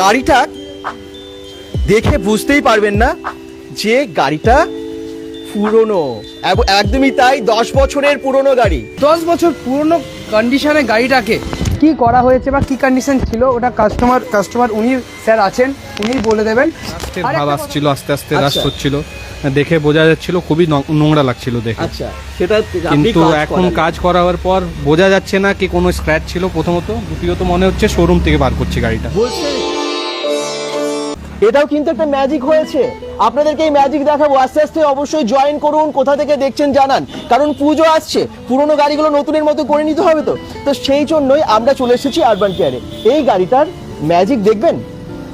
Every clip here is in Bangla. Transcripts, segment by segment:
গাড়িটা দেখে বুঝতেই পারবেন না যে গাড়িটা পুরনো। একদমই তাই দশ বছরের পুরনো গাড়ি। দশ বছর পুরনো কন্ডিশনে গাড়িটাকে কি করা হয়েছে বা কি কন্ডিশন ছিল ওটা কাস্টমার কাস্টমার উনি স্যার আছেন উনি বলে দেবেন। ভাব আসছিল আস্তে আস্তে রাস্ট আচ্ছা। হচ্ছিল। দেখে বোঝা যাচ্ছিল খুবই নোংরা লাগছিল দেখে। আচ্ছা সেটা কিন্তু এখন কাজ করার পর বোঝা যাচ্ছে না কি কোনো স্ক্র্যাচ ছিল। প্রথমত দ্বিতীয়ত মনে হচ্ছে শোরুম থেকে বার করছে গাড়িটা। বলছে এটাও কিন্তু একটা ম্যাজিক হয়েছে। আপনাদেরকে এই ম্যাজিক দেখাবো। আস্তে আস্তে অবশ্যই জয়েন করুন, কোথা থেকে দেখছেন জানান। কারণ পুজো আসছে, পুরনো গাড়িগুলো নতুনের মতো করে নিতে হবে তো। তো সেই জন্যই আমরা চলে এসেছি আরবান কেয়ারে এই গাড়িটার ম্যাজিক দেখবেন?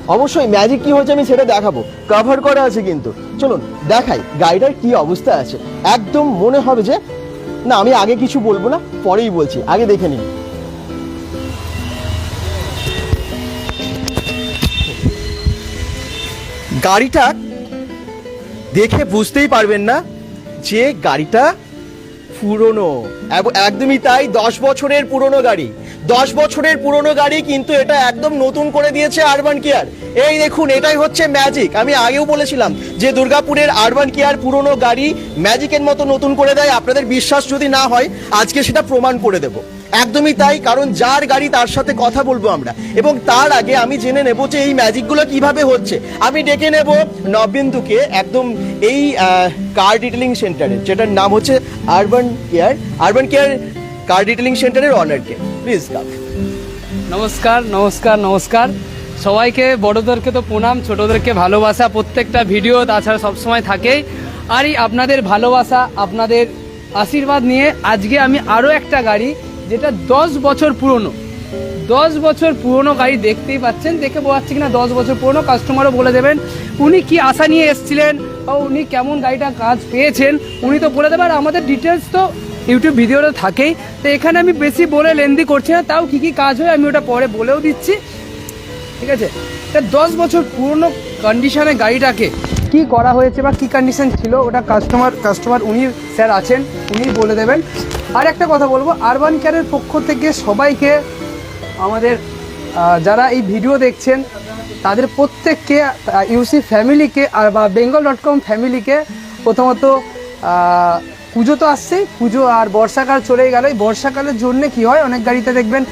অবশ্যই ম্যাজিক কি হয়েছে আমি সেটা দেখাবো। কভার করা আছে কিন্তু। চলুন, দেখাই গাড়িটার কি অবস্থা আছে। একদম মনে হবে যে, না, আমি আগে কিছু বলব না, পরেই বলছি। আগে দেখে নিন। গাড়িটা দেখে বুঝতেই পারবেন না যে গাড়িটা পুরনো। একদমই তাই দশ বছরের পুরনো গাড়ি। দশ বছরের পুরনো গাড়ি, কিন্তু এটা একদম নতুন করে দিয়েছে আরবান কেয়ার এই দেখুন, এটাই হচ্ছে ম্যাজিক আমি আগেও বলেছিলাম যে দুর্গাপুরের আরবান কেয়ার পুরনো গাড়ি ম্যাজিকের মতো নতুন করে দেয়, আপনাদের বিশ্বাস যদি না হয়, আজকে সেটা প্রমাণ করে দেব। একদমই তাই, কারণ যার গাড়ি তার সাথে কথা বলব আমরা। এবং তার আগে আমি জেনে নেব যে এই ম্যাজিকগুলো কীভাবে হচ্ছে। আমি ডেকে নেব নবেন্দুকে একদম এই কার ডিটেলিং সেন্টারে যেটার নাম হচ্ছে urban care urban care car detailing সেন্টারের অনারকে প্লিজ কাম নমস্কার নমস্কার নমস্কার। সবাইকে, বড়োদেরকে তো প্রণাম, ছোটদেরকে ভালোবাসা, প্রত্যেকটা ভিডিও তাছাড়া সবসময় থাকেই। আর এই আপনাদের ভালোবাসা, আপনাদের আশীর্বাদ নিয়ে আজকে আমি আরও একটা গাড়ি, যেটা দশ বছর পুরনো। দশ বছর পুরনো গাড়ি দেখতেই পাচ্ছেন, দেখে বোঝাচ্ছে কিনা দশ বছর পুরনো কাস্টমারও বলে দেবেন, উনি কি আশা নিয়ে এসেছিলেন, বা উনি কেমন গাড়িটা কাজ পেয়েছেন, উনি তো বলে দেবেন আমাদের ডিটেলস তো ইউটিউব ভিডিওতে থাকেই। তো এখানে আমি বেশি বলে লেন্দি করছি না, তাও কী কী কাজ হয় আমি ওটা পরে বলেও দিচ্ছি। ঠিক আছে? তা দশ বছর পুরনো কন্ডিশনে গাড়িটাকে কি করা হয়েছে বা কি কন্ডিশন ছিল, ওটা কাস্টমার কাস্টমার উনি স্যার আছেন, উনি বলে দেবেন। আর একটা কথা বলব আরবান কেয়ারের পক্ষ থেকে সবাইকে, আমাদের যারা এই ভিডিও দেখছেন, তাদের প্রত্যেককে ইউসি ফ্যামিলিকে আর বা বেঙ্গল ডট কম ফ্যামিলিকে প্রথমত পুজো তো আসছেই, পুজো আর বর্ষাকাল চলে গেল। এই বর্ষাকালের জন্য কি হয়? অনেক গাড়িতে দেখবেন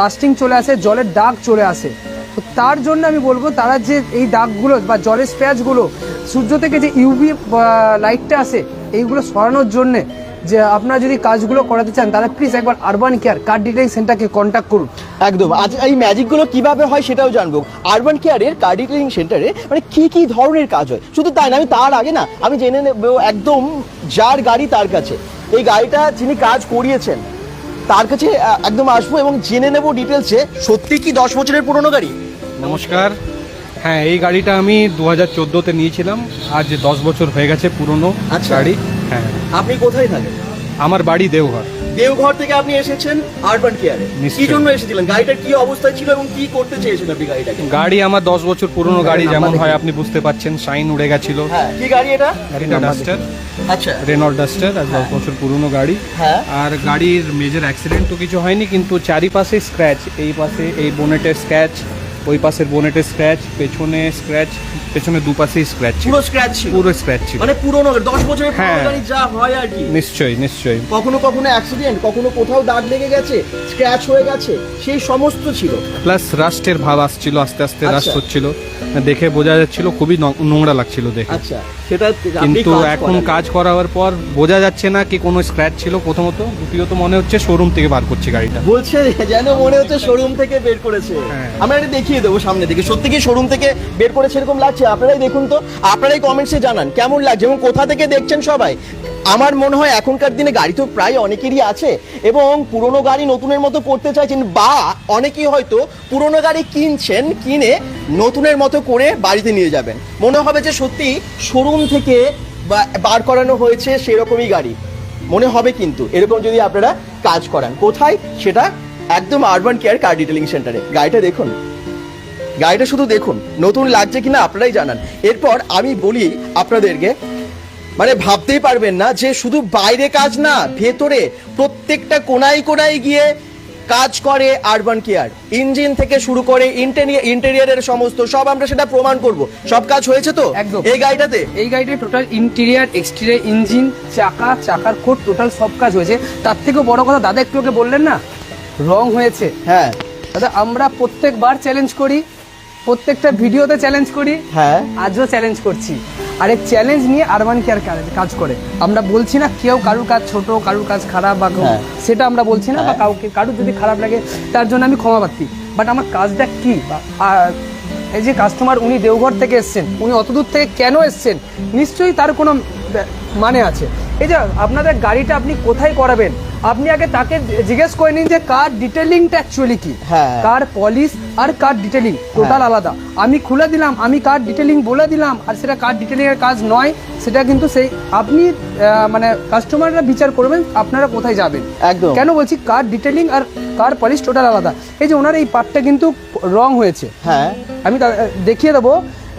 রাস্টিং চলে আসে, জলের ডাক চলে আসে। তো তার জন্য আমি বলব, তারা যে এই ডাকগুলো বা জলের স্প্যাচগুলো সূর্য থেকে যে ইউভি লাইটটা আসে, এইগুলো সরানোর জন্যে যে আপনারা যদি কাজগুলো করাতে চান তাহলে প্লিজ একবার আরবান কেয়ার কার ডিটেলিং সেন্টারকে কন্ট্যাক্ট করুন। একদম। আজ এই ম্যাজিকগুলো কীভাবে হয় সেটাও জানব। আরবান কেয়ারের কার ডিটেলিং সেন্টারে মানে কি কি ধরনের কাজ হয়? শুধু তাই না আমি তার আগে না আমি জেনে নেব একদম যার গাড়ি তার কাছে। এই গাড়িটা যিনি কাজ করিয়েছেন তার কাছে একদম আসব এবং জেনে নেব ডিটেলসে সত্যি কি দশ বছরের পুরনো গাড়ি? নমস্কার। হ্যাঁ এই গাড়িটা আমি দু হাজার চোদ্দোতে নিয়েছিলাম। আজ দশ বছর হয়ে গেছে পুরনো আচ্ছা। গাড়ি। হ্যাঁ। আপনি কোথায় থাকেন? আমার বাড়ি দেওঘর। দেওঘর থেকে আপনি এসেছেন আরবান কেয়ারে কি জন্য এসেছিলেন? গাড়িটার কি অবস্থায় ছিল এবং কি করতে চেয়েছেন আপনি গাড়িটাকে? গাড়ি আমার দশ বছর পুরনো গাড়ি যেমন হয় আপনি বুঝতে পাচ্ছেন শাইন উড়ে গেছিল। হ্যাঁ কি গাড়ি এটা? রেনো ডাস্টার আচ্ছা। রেনল্ড ডাস্টার আর দশ বছর পুরনো গাড়ি। হ্যাঁ। আর গাড়ির মেজর অ্যাক্সিডেন্ট তো কিছু হয়নি কিন্তু চারিপাশে স্ক্র্যাচ এই পাশে এই বোনেটের স্ক্র্যাচ ওই পাশের বোনেটের স্ক্র্যাচ পেছনে স্ক্র্যাচ পেছনে দুপাশেই স্ক্র্যাচ পুরো স্ক্র্যাচ ছিল। পুরো স্ক্র্যাচ ছিল। মানে পুরনো দশ বছরের পুরনো হ্যাঁ। গাড়ি যা হয় আর কি। নিশ্চয়ই নিশ্চয়ই। কখনো কখনো অ্যাক্সিডেন্ট কখনো কোথাও দাগ লেগে গেছে স্ক্র্যাচ হয়ে গেছে সেই সমস্ত ছিল। প্লাস রাস্টের ভাব আসছিল আস্তে আস্তে রাস্ট আচ্ছা। হচ্ছিল। দেখে বোঝা যাচ্ছিল খুবই নোংরা লাগছিল দেখে। আচ্ছা সেটা কিন্তু এখন কাজ করার পর বোঝা যাচ্ছে না কি কোনো স্ক্র্যাচ ছিল প্রথমত। দ্বিতীয়ত মনে হচ্ছে শোরুম থেকে বার করছে গাড়িটা। বলছে যেন মনে হচ্ছে শোরুম থেকে বের করেছে। হ্যাঁ। আমরা এটা দেখিয়ে দেবো সামনে দিকে। সত্যি কি শোরুম থেকে বের করেছে এরকম লাগছে? আপনারাই দেখুন তো। আপনারাই কমেন্টসে জানান, কেমন লাগছে এবং কোথা থেকে দেখছেন সবাই? আমার মনে হয় এখনকার দিনে গাড়ি তো প্রায় অনেকেরই আছে এবং পুরনো গাড়ি নতুনের মতো করতে চাইছেন বা অনেকেই হয়তো পুরনো গাড়ি কিনছেন, কিনে নতুনের মতো করে বাড়িতে নিয়ে যাবেন। মনে হবে যে সত্যি শোরুম থেকে বার করানো হয়েছে সেরকমই গাড়ি। মনে হবে কিন্তু, এরকম যদি আপনারা কাজ করান। কোথায়? সেটা একদম আরবান কেয়ার কার ডিটেলিং সেন্টারে গাড়িটা দেখুন। গাড়িটা শুধু দেখুন নতুন লাগছে কিনা আপনারাই জানান। এরপর আমি বলি আপনাদেরকে মানে ভাবতেই পারবেন না যে শুধু বাইরে কাজ না ভেতরে প্রত্যেকটা কোনায় কোনায় গিয়ে কাজ করে আরবান কেয়ার। ইঞ্জিন থেকে শুরু করে ইন্টেরিয়ারের সমস্ত সব আমরা সেটা প্রমাণ করব। সব কাজ হয়েছে তো? একদম। এই গাড়িটাতে? এই গাড়িতে টোটাল ইন্টেরিয়ার এক্সটেরিয়ার ইঞ্জিন চাকা চাকার কোট টোটাল সব কাজ হয়েছে। তার থেকেও বড় কথা দাদা একটু ওকে বললেন না? রং হয়েছে। হ্যাঁ। দাদা আমরা প্রত্যেকবার চ্যালেঞ্জ করি প্রত্যেকটা ভিডিওতে চ্যালেঞ্জ করি হ্যাঁ। আজও চ্যালেঞ্জ করছি। আর এই চ্যালেঞ্জ নিয়ে আরবান কেয়ার কাজ করে। আমরা বলছি না কেউ কারুর কাজ ছোট কারুর কাজ খারাপ বা হ্যাঁ। সেটা আমরা বলছি না বা কাউকে কারুর যদি খারাপ লাগে তার জন্য আমি ক্ষমা প্রার্থী। বাট আমার কাজটা কি? আর এই যে কাস্টমার উনি দেওঘর থেকে এসছেন উনি অত দূর থেকে কেন এসছেন? নিশ্চয়ই তার কোনো মানে আছে। এই যে আপনাদের গাড়িটা আপনি কোথায় করাবেন? আপনি আগে তাকে জিজ্ঞেস করে নিন যে কার ডিটেলিংটা অ্যাকচুয়ালি কি? হ্যাঁ। কার পলিশ আর কার ডিটেলিং টোটাল আলাদা। আমি খুলে দিলাম আমি কার ডিটেলিং বলে দিলাম আর সেটা কার ডিটেলিং এর কাজ নয় সেটা কিন্তু সেই আপনি মানে কাস্টমাররা বিচার করবেন আপনারা কোথায় যাবেন। একদম। কেন বলছি কার ডিটেলিং আর কার পলিশ টোটাল আলাদা? এই যে ওনার এই পার্টটা কিন্তু রং হয়েছে। হ্যাঁ। আমি দেখিয়ে দেবো।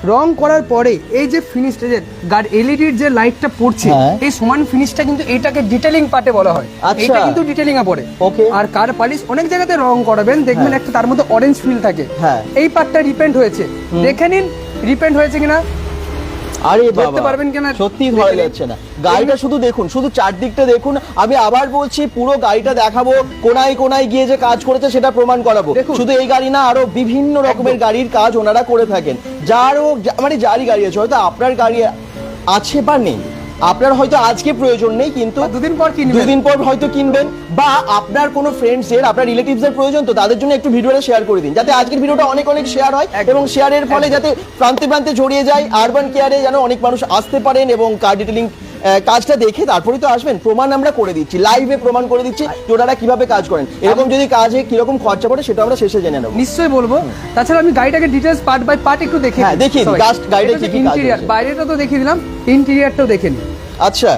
রং করার পরে এই যে ফিনিশটা যে গার্ড এলইডির যে লাইটটা পড়ছে হ্যাঁ। এই সমান ফিনিশটা কিন্তু এটাকে ডিটেলিং পার্টে বলা হয় আচ্ছা। এটা কিন্তু ডিটেলিং এ পড়ে ওকে আর কার পালিশ অনেক জায়গাতে রং করাবেন দেখবেন হ্যাঁ। একটা তার মধ্যে অরেঞ্জ ফিল থাকে হ্যাঁ। এই পার্টটা রিপেন্ট হয়েছে দেখে নিন রিপেন্ট হয়েছে কিনা আরে বাবা পারবেন কিনা? সত্যি ভয় লাগছে না। গাড়িটা শুধু দেখুন শুধু চারদিকটা দেখুন। আমি আবার বলছি পুরো গাড়িটা দেখাবো কোনায় কোনায় গিয়ে যে কাজ করেছে সেটা প্রমাণ করাবো। শুধু এই গাড়ি না আরও বিভিন্ন রকমের গাড়ির কাজ ওনারা করে থাকেন। যারও মানে যারই গাড়ি আছে হয়তো আপনার গাড়ি আছে বা নেই। আপনার হয়তো আজকে প্রয়োজন নেই কিন্তু দুদিন পর কিনবেন। দুদিন পর হয়তো কিনবেন বা আপনার কোনো ফ্রেন্ডস এর আপনার রিলেটিভস এর প্রয়োজন তো তাদের জন্য একটু ভিডিওটা শেয়ার করে দিন যাতে আজকের ভিডিওটা অনেক অনেক শেয়ার হয়। এবং শেয়ারের ফলে যাতে প্রান্তে প্রান্তে ছড়িয়ে যায় আরবান কেয়ারে যেন অনেক মানুষ আসতে পারেন এবং কার ডিটেলিং কাজটা দেখে তারপরেই তো আসবেন। প্রমাণ আমরা করে দিচ্ছি লাইভে প্রমাণ করে দিচ্ছি যে ওনারা কীভাবে কাজ করেন। এরকম যদি কাজে কীরকম খরচা পড়ে সেটা আমরা শেষে জেনে নেব। নিশ্চয়ই বলব। তাছাড়া আমি গাড়িটাকে ডিটেলস পার্ট বাই পার্ট একটু দেখে হ্যাঁ। Just গাড়িটা কি কি কাজ। বাইরেটা তো দেখিয়ে দিলাম ইন্টেরিয়ারটাও দেখে নিন। আচ্ছা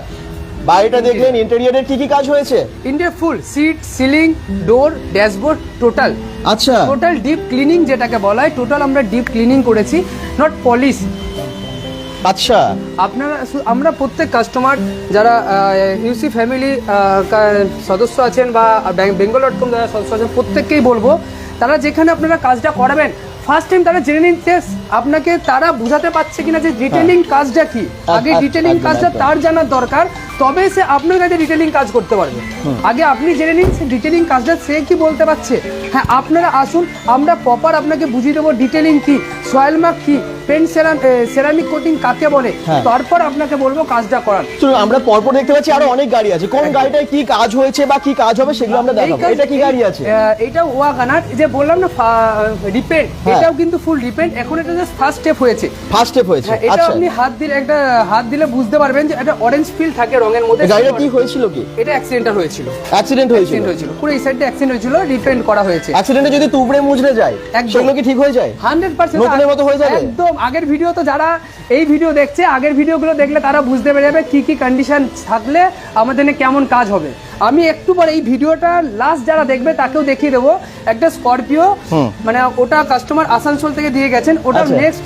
বাইরেটা দেখলেন ইন্টেরিয়রের কি কি কাজ হয়েছে? Interior full seat ceiling door dashboard total আচ্ছা। টোটাল ডিপ ক্লিনিং যেটাকে বলা হয় টোটাল আমরা ডিপ ক্লিনিং করেছি নট পলিশ আচ্ছা। আপনারা আমরা প্রত্যেক কাস্টমার যারা ইউসি ফ্যামিলি সদস্য আছেন বা বেঙ্গল ডট কম যারা সদস্য আছেন প্রত্যেককেই বলব তারা যেখানে আপনারা কাজটা করাবেন ফার্স্ট টাইম তারা জেনে নিন যে আপনাকে তারা বুঝাতে পারছে কিনা যে রিটেলিং কাজটা কি। আগে রিটেলিং কাজটা তার জানার দরকার তবে সে আপনার কাছে রিটেলিং কাজ করতে পারবে। আগে আপনি জেনে নিন সে ডিটেলিং কাজটা সে কি বলতে পারছে। হ্যাঁ আপনারা আসুন আমরা প্রপার আপনাকে বুঝিয়ে দেবো ডিটেলিং কি সয়েল মার্ক কি পেন্ট সেরামিক কোটিং কাকে বলে? হ্যাঁ। তারপর আপনাকে বলব কাজটা করান তো আমরা পরপর দেখতে পাচ্ছি আরও অনেক গাড়ি আছে। কোন গাড়িটায় কি কাজ হয়েছে বা কি কাজ হবে সেগুলো আমরা দেখাবো। এটা কি গাড়ি আছে? এটা ওয়াগানার। যে বললাম না রিপেন্ট হ্যাঁ। এটাও কিন্তু ফুল রিপেন্ট এখন এটা জাস্ট ফার্স্ট স্টেপ হয়েছে। ফার্স্ট স্টেপ হয়েছে। হ্যাঁ, এটা আচ্ছা। আপনি হাত দিলে একটা হাত দিলে বুঝতে পারবেন যে একটা অরেঞ্জ ফিল থাকে রঙের মধ্যে। গাড়িটা কি হয়েছিল কি? এটা অ্যাক্সিডেন্টটা হয়েছিল। অ্যাক্সিডেন্ট হয়েছিল? হয়েছিল। পুরো এই সাইডটা অ্যাক্সিডেন্ট হয়েছিল রিপেন্ট করা হয়েছে। অ্যাক্সিডেন্টে যদি তুবড়ে মুজড়ে যায়। সেগুলো কি ঠিক হয়ে যায়? হান্ড্রেড পার্সেন্ট নতুনের মতো হয়ে যাবে? একদম আগের ভিডিও তো যারা এই ভিডিও দেখছে আগের ভিডিওগুলো দেখলে তারা বুঝতে পেরে যাবে কি কি কন্ডিশন থাকলে আমাদের কেমন কাজ হবে। আমি একটু পরে এই ভিডিওটা লাস্ট যারা দেখবে তাকেও দেখিয়ে দেবো। একটা স্করপিও মানে ওটা কাস্টমার আসানসোল থেকে দিয়ে গেছেন ওটা আচ্ছা। নেক্সট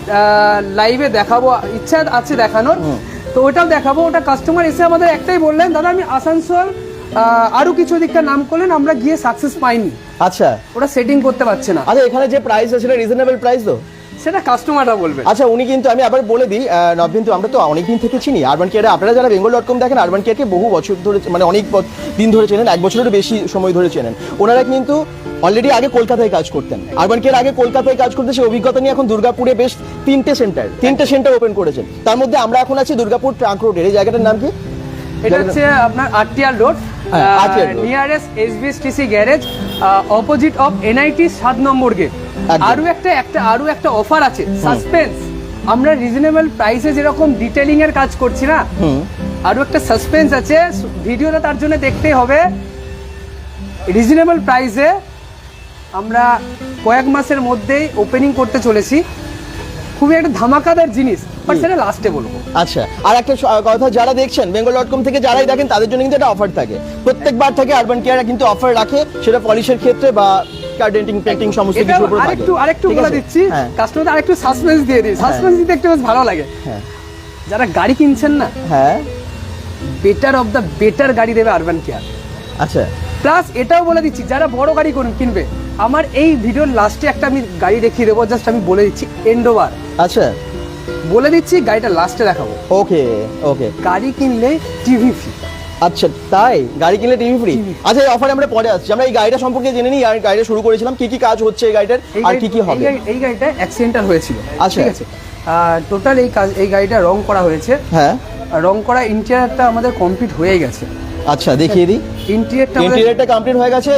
লাইভে দেখাবো ইচ্ছা আছে দেখানোর। তো ওটাও দেখাবো ওটা কাস্টমার এসে আমাদের একটাই বললেন দাদা আমি আসানসোল আরও কিছু দিকটা নাম করলেন আমরা গিয়ে সাকসেস পাইনি। আচ্ছা। ওটা সেটিং করতে পারছে না। আচ্ছা এখানে যে প্রাইস আছে রিজনেবল প্রাইস তো? সেটা কাস্টমাররা বলবে। আচ্ছা উনি কিন্তু আমি আবার বলে দিই নব কিন্তু আমরা তো অনেক দিন থেকে চিনি। আরবান কেয়ারে আপনারা যারা বেঙ্গল ডট কম দেখেন আরবান কেয়ারকে বহু বছর ধরে মানে অনেক দিন ধরে চেনেন এক বছরেরও বেশি সময় ধরে চেনেন। ওনারা কিন্তু অলরেডি আগে কলকাতায় কাজ করতেন। আরবান কেয়ার আগে কলকাতায় কাজ করতে সেই অভিজ্ঞতা নিয়ে এখন দুর্গাপুরে বেশ তিনটে সেন্টার তিনটে সেন্টার ওপেন করেছেন। তার মধ্যে আমরা এখন আছি দুর্গাপুর ট্রাঙ্ক রোডের এই জায়গাটার নাম কি? এটা হচ্ছে আপনার RTR road. Nearest SBSTC garage opposite of NIT সাত নম্বর গেট। আরও একটা একটা আরও একটা অফার আছে সাসপেন্স আমরা রিজনেবল প্রাইসে যেরকম ডিটেলিং এর কাজ করছি না হুম। আরও একটা সাসপেন্স আছে ভিডিওটা তার জন্য দেখতেই হবে। রিজনেবল প্রাইসে আমরা কয়েক মাসের মধ্যেই ওপেনিং করতে চলেছি। খুবই একটা ধামাকাদার জিনিস বাট সেটা লাস্টে বলব। আচ্ছা আর একটা কথা যারা দেখছেন বেঙ্গল ডট কম থেকে যারাই দেখেন তাদের জন্য কিন্তু একটা অফার থাকে। প্রত্যেকবার থেকে আরবান কেয়ার কিন্তু অফার রাখে সেটা পলিশের ক্ষেত্রে বা কার ডেন্টিং পেন্টিং সমস্ত কিছুর উপর থাকে আরেকটু আরেকটু বলে দিচ্ছি হ্যাঁ। কাস্টমার আরেকটু সাসপেন্স দিয়ে দিই। সাসপেন্স দিতে একটু বেশ ভালো লাগে। হ্যাঁ। যারা গাড়ি কিনছেন না হ্যাঁ। বেটার অফ দ্য বেটার গাড়ি দেবে আরবান কেয়ার আচ্ছা। প্লাস এটাও বলে দিচ্ছি যারা বড় গাড়ি করুন কিনবে আমার এই ভিডিওর লাস্টে একটা আমি গাড়ি দেখিয়ে দেবো জাস্ট আমি বলে দিচ্ছি এন্ডোভার আচ্ছা। বলে দিচ্ছি গাড়িটা লাস্টে দেখাবো। ওকে ওকে গাড়ি কিনলে টিভি ফ্রি আচ্ছা তাই? গাড়ি কিনলে টিভি ফ্রি আচ্ছা এই অফারে আমরা পরে আসছি। আমরা এই গাড়িটা সম্পর্কে জেনে নিই আর গাড়িটা শুরু করেছিলাম। কি কি কাজ হচ্ছে এই গাড়িটার? আর কি কি হবে? এই গাড়িটা অ্যাক্সিডেন্টাল হয়েছিল। আচ্ছা। ঠিক আছে? টোটাল এই কাজ এই গাড়িটা রং করা হয়েছে। হ্যাঁ। রং করা ইন্টেরিয়ারটা আমাদের কমপ্লিট হয়ে গেছে। আচ্ছা দেখিয়ে দিই। ইন্টেরিয়ারটা ইন্টেরিয়রটা কমপ্লিট হয়ে গেছে।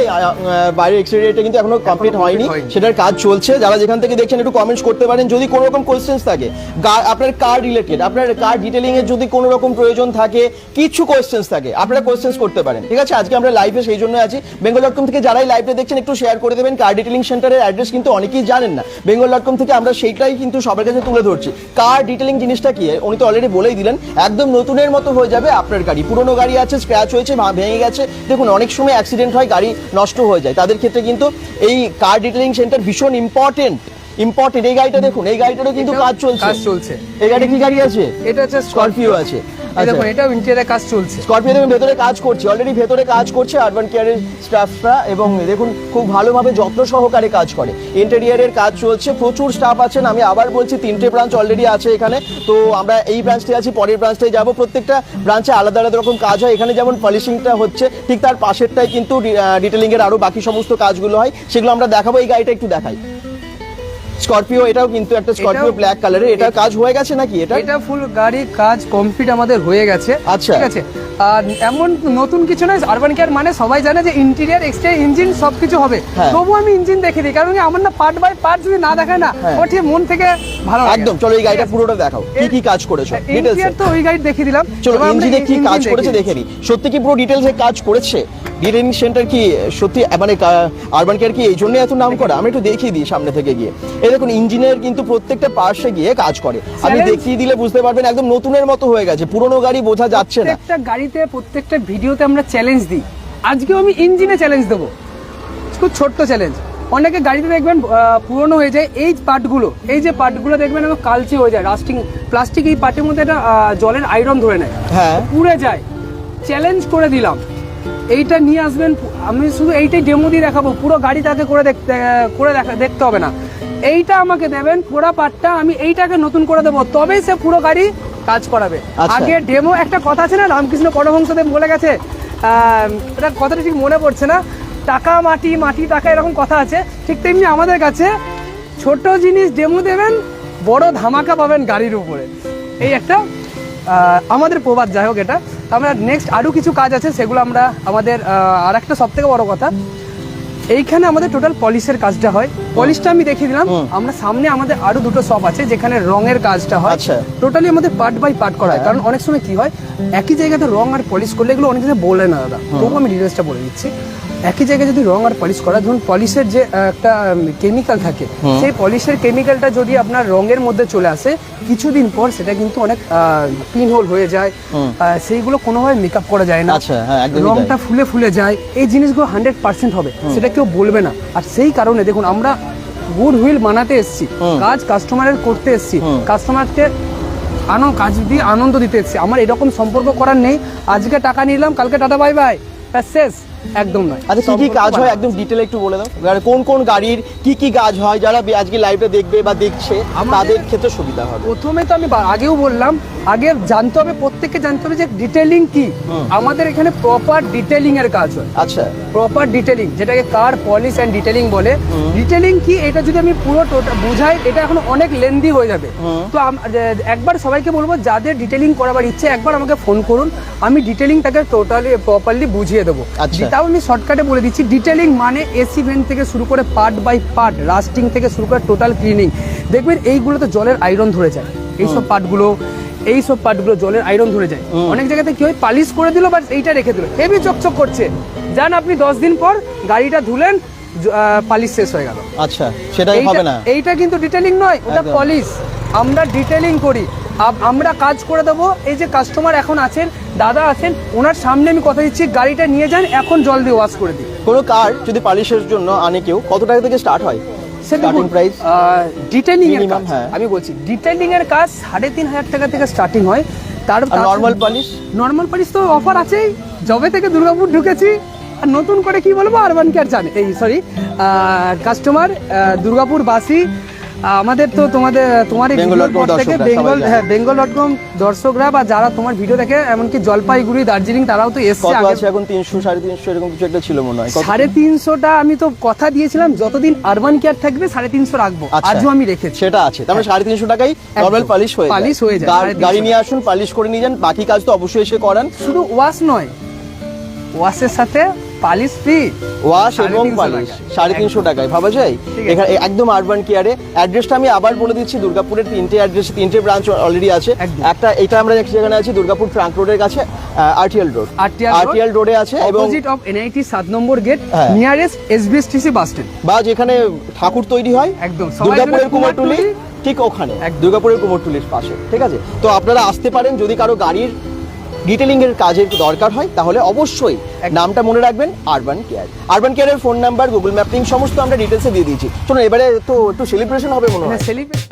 বাইরের এক্সটেরিয়রটা কিন্তু এখনও কমপ্লিট হয়নি। সেটার কাজ চলছে। যারা যেখান থেকে দেখছেন একটু কমেন্টস করতে পারেন। যদি কোনো রকম কোয়েশ্চেন্স থাকে আপনার কার রিলেটেড আপনার কার ডিটেলিং এর যদি কোনো রকম প্রয়োজন থাকে কিছু কোয়েশ্চেন্স থাকে আপনারা কোয়েশ্চেন্স করতে পারেন। ঠিক আছে? আজকে আমরা লাইভে সেই জন্য আছি। বেঙ্গল ডট কম থেকে যারাই লাইভে দেখছেন একটু শেয়ার করে দেবেন। কার ডিটেলিং সেন্টারের অ্যাড্রেস কিন্তু অনেকেই জানেন না। বেঙ্গল ডট কম থেকে আমরা সেইটাই কিন্তু সবার কাছে তুলে ধরছি। কার ডিটেলিং জিনিসটা কি? উনি তো অলরেডি বলেই দিলেন। একদম নতুনের মতো হয়ে যাবে আপনার গাড়ি। পুরনো গাড়ি আছে স্ক্র্যাচ হয়েছে ভেঙে গেছে। দেখুন, অনেক সময় অ্যাক্সিডেন্ট হয়, গাড়ি নষ্ট হয়ে যায়। তাদের ক্ষেত্রে কিন্তু এই কার ডিটেলিং সেন্টার ভীষণ ইম্পর্টেন্ট ইম্পর্টেন্ট এই গাড়িটা দেখুন এই গাড়িটারও কিন্তু কাজ চলছে। কাজ চলছে। এই গাড়ি কি গাড়ি আছে? এটা হচ্ছে স্করপিও আছে। আচ্ছা। দেখুন এটাও ইন্টেরিয়ার কাজ চলছে। স্করপিও দেখুন ভেতরে কাজ করছে অলরেডি ভেতরে কাজ করছে আরবান কেয়ারের স্টাফরা এবং দেখুন খুব ভালোভাবে যত্ন সহকারে কাজ করে। ইন্টেরিয়ারের কাজ চলছে প্রচুর স্টাফ আছেন আমি আবার বলছি তিনটে ব্রাঞ্চ অলরেডি আছে এখানে। তো আমরা এই ব্রাঞ্চে আছি পরের ব্রাঞ্চটায় যাব। প্রত্যেকটা ব্রাঞ্চে আলাদা আলাদা রকম কাজ হয়। এখানে যেমন পলিশিংটা হচ্ছে ঠিক তার পাশেরটাই কিন্তু ডিটেলিং এর আরও বাকি সমস্ত কাজগুলো হয়। সেগুলো আমরা দেখাবো এই গাড়িটা একটু দেখাই। স্করপিও এটাও কিন্তু একটা স্করপিও ব্ল্যাক কালারের এটা কাজ হয়ে গেছে নাকি এটা? এটা ফুল গাড়ির কাজ কমপ্লিট আমাদের হয়ে গেছে। আচ্ছা। ঠিক আছে? আর এমন নতুন কিছু নয় আরবান কেয়ার মানে সবাই জানে যে ইন্টেরিয়ার এক্সটেরিয়ার ইঞ্জিন সবকিছু হবে। হ্যাঁ। তবু আমি ইঞ্জিন দেখে দিই কারণ আমার না পার্ট বাই পার্ট যদি না দেখায় না হ্যাঁ। ও ঠিক মন থেকে ভালো একদম চলো এই গাড়িটা পুরোটা দেখাও কি কি কাজ করেছ? ইন্টেরিয়ার তো ওই গাড়ি দেখিয়ে দিলাম। চলো ইঞ্জিনে কি কাজ করেছে দেখে। নি। সত্যি কি পুরো ডিটেলসে কাজ করেছে? ডিটেলিং সেন্টার কি সত্যি মানে আরবান কেয়ার কি এই জন্য এত নাম করা আমি একটু দেখিয়ে দিই সামনে থেকে গিয়ে। এই দেখুন ইঞ্জিনের কিন্তু প্রত্যেকটা পার্শ্বে গিয়ে কাজ করে। আমি দেখিয়ে দিলে বুঝতে পারবেন একদম নতুনের মতো হয়ে গেছে। পুরনো গাড়ি বোঝা যাচ্ছে না। প্রত্যেকটা গাড়িতে প্রত্যেকটা ভিডিওতে আমরা চ্যালেঞ্জ দিই। আজকেও আমি ইঞ্জিনে চ্যালেঞ্জ দেবো। খুব ছোট্ট চ্যালেঞ্জ অনেকে গাড়িতে দেখবেন পুরনো হয়ে যায় এই পার্টগুলো এই যে পার্টগুলো দেখবেন একদম কালচে হয়ে যায় রাস্টিং প্লাস্টিক এই পার্টের মধ্যে একটা জলের আয়রন ধরে নেয়। হ্যাঁ। পুড়ে যায়। চ্যালেঞ্জ করে দিলাম। এইটা নিয়ে আসবেন আমি শুধু এইটাই ডেমো দিয়ে দেখাবো পুরো গাড়ি তাকে করে দেখতে করে দেখা দেখতে হবে না। এইটা আমাকে দেবেন পুরো পার্টটা আমি এইটাকে নতুন করে দেবো তবেই সে পুরো গাড়ি কাজ করাবে। আচ্ছা। আগে ডেমো একটা কথা আছে না রামকৃষ্ণ পরমহংসদেব বলে গেছে এটা কথাটা ঠিক মনে পড়ছে না টাকা মাটি মাটি টাকা এরকম কথা আছে ঠিক তেমনি আমাদের কাছে ছোট জিনিস ডেমো দেবেন বড় ধামাকা পাবেন গাড়ির উপরে। এই একটা আমাদের প্রবাদ যাই হোক এটা। আমরা নেক্সট আরও কিছু কাজ আছে সেগুলো আমরা আমাদের আর একটা সব থেকে বড় কথা। এইখানে আমাদের টোটাল পলিশের কাজটা হয়। পলিশটা আমি দেখিয়ে দিলাম। আমরা সামনে আমাদের আরও দুটো শপ আছে যেখানে রঙের কাজটা হয়। আচ্ছা। টোটালি আমাদের পার্ট বাই পার্ট করা হয়। হ্যাঁ। কারণ অনেক সময় কি হয় একই জায়গাতে রং আর পলিশ করলে এগুলো অনেক কিছু বলে না দাদা। তবু আমি ডিটেলসটা বলে দিচ্ছি। একই জায়গায় যদি রং আর পলিশ করা ধরুন পলিশের যে একটা কেমিক্যাল থাকে সেই পলিশের কেমিক্যালটা যদি আপনার রঙের মধ্যে চলে আসে কিছুদিন পর সেটা কিন্তু অনেক পিন হোল হয়ে যায়। সেইগুলো কোনোভাবে মেকআপ করা যায় না। আচ্ছা, হ্যাঁ। রংটা ফুলে ফুলে যায়। এই জিনিসগুলো হান্ড্রেড পার্সেন্ট হবে। সেটা কেউ বলবে না। আর সেই কারণে দেখুন আমরা গুড হুইল বানাতে এসেছি কাজ কাস্টমারের করতে এসেছি। কাস্টমারকে আনন্দ কাজ দিয়ে আনন্দ দিতে এসেছি। আমার এরকম সম্পর্ক করার নেই। আজকে টাকা নিলাম কালকে টাটা বাই বাই শেষ। একদম নয়। আচ্ছা কি কি কাজ হয়? একদম ডিটেলে একটু বলে দাও। কোন কোন গাড়ির কি কি কাজ হয় যারা আজকে দেখবে বা দেখছে তাদের ক্ষেত্রে সুবিধা হবে। প্রথমে তো আমি আগেও বললাম আগে জানতে হবে প্রত্যেককে জানতে হবে যে ডিটেলিং কি। আমাদের এখানে প্রপার ডিটেলিং এর কাজ হয়। আচ্ছা। প্রপার ডিটেলিং যেটাকে কার পলিশ অ্যান্ড ডিটেলিং বলে। ডিটেলিং কি? এটা যদি আমি পুরো টোটাল বুঝাই এটা এখন অনেক লেন্দি হয়ে যাবে। তো একবার সবাইকে বলব যাদের ডিটেলিং করাবার ইচ্ছে একবার আমাকে ফোন করুন। আমি ডিটেলিংটাকে টোটালি প্রপারলি বুঝিয়ে দেবো। আচ্ছা। তাও আমি শর্টকাটে বলে দিচ্ছি। ডিটেলিং মানে এসি ভেন্ট থেকে শুরু করে পার্ট বাই পার্ট রাস্টিং থেকে শুরু করে টোটাল ক্লিনিং দেখবেন এইগুলোতে জলের আয়রন ধরে যায়। এইসব পার্টগুলো এই সব পার্টগুলো জলের আয়রন ধরে যায়। অনেক জায়গাতে কি হয় পালিশ করে দিল বাট এইটা রেখে দিল। হেভি চকচক করছে। যান আপনি দশ দিন পর গাড়িটা ধুলেন পালিশ শেষ হয়ে গেল। আচ্ছা সেটাই এইটা- হবে না। এইটা কিন্তু ডিটেলিং নয় ওটা পলিশ আমরা ডিটেলিং করি। আমরা কাজ করে দেবো। এই যে কাস্টমার এখন আছেন দাদা আছেন ওনার সামনে আমি কথা দিচ্ছি গাড়িটা নিয়ে যান এখন জল দিয়ে ওয়াশ করে দিই কোনো কার যদি পালিশের জন্য আনে কেউ কত টাকা থেকে স্টার্ট হয়? স্টার্টিং প্রাইস ডিটেলিং এর কাজ। হ্যাঁ। আমি বলছি ডিটেলিং এর কাজ সাড়ে তিন হাজার টাকা থেকে স্টার্টিং হয়। তার নর্মাল পালিশ নর্মাল পালিশ তো অফার আছেই। যবে থেকে দুর্গাপুর ঢুকেছি। আর নতুন করে কি বলব আরবান কেয়ার জানে। এই সরি কাস্টমার দুর্গাপুর বাসী আমাদের তো তোমাদের তোমার থেকে বেঙ্গল হ্যাঁ বেঙ্গল ডট কম দর্শকরা বা যারা তোমার ভিডিও দেখে এমনকি জলপাইগুড়ি দার্জিলিং তারাও তো এসছে আছে এখন? তিনশো সাড়ে তিনশো এরকম কিছু একটা ছিল মনে হয়। সাড়ে তিনশোটা আমি তো কথা দিয়েছিলাম যতদিন আরবান কেয়ার থাকবে সাড়ে তিনশো রাখব। আচ্ছা। আজও আমি রেখেছি। সেটা আছে। তার মানে সাড়ে তিনশো টাকাই নর্মাল পালিশ হয়ে যায়। পালিশ হয়ে যায়। গাড়ি নিয়ে আসুন পালিশ করে নিয়ে যান বাকি কাজ তো অবশ্যই এসে করান। শুধু ওয়াশ নয় ওয়াশের সাথে পালিশ ফ্রি ওয়াশ এবং পালিশ টাকায়। সাড়ে তিনশো টাকায় ভাবা যায়? এখানে একদম আরবান কেয়ারে অ্যাড্রেসটা আমি আবার বলে দিচ্ছি দুর্গাপুরের তিনটে অ্যাড্রেস তিনটে ব্রাঞ্চ অলরেডি আছে। একটা এটা আমরা যেখানে আছি দুর্গাপুর ট্রাঙ্ক রোডের কাছে আরটিএল রোড আরটিএল রোডে আছে এবং অপোজিট অফ এনআইটি সাত number gate. Nearest SBSTC bus stand বা যেখানে ঠাকুর তৈরি হয় একদম, দুর্গাপুরের কুমারটুলি। ঠিক ওখানে। দুর্গাপুরের কুমারটুলির পাশে ঠিক আছে? তো আপনারা আসতে পারেন যদি কারও গাড়ির ডিটেলিং এর কাজের দরকার হয়? তাহলে অবশ্যই নামটা মনে রাখবেন আরবান কেয়ার আরবান কেয়ারের ফোন নাম্বার গুগল ম্যাপিং সমস্ত আমরা ডিটেলসে দিয়ে দিয়েছি। শোনো এবারে তো একটু সেলিব্রেশন হবে মনে হয়। সেলিব্রেট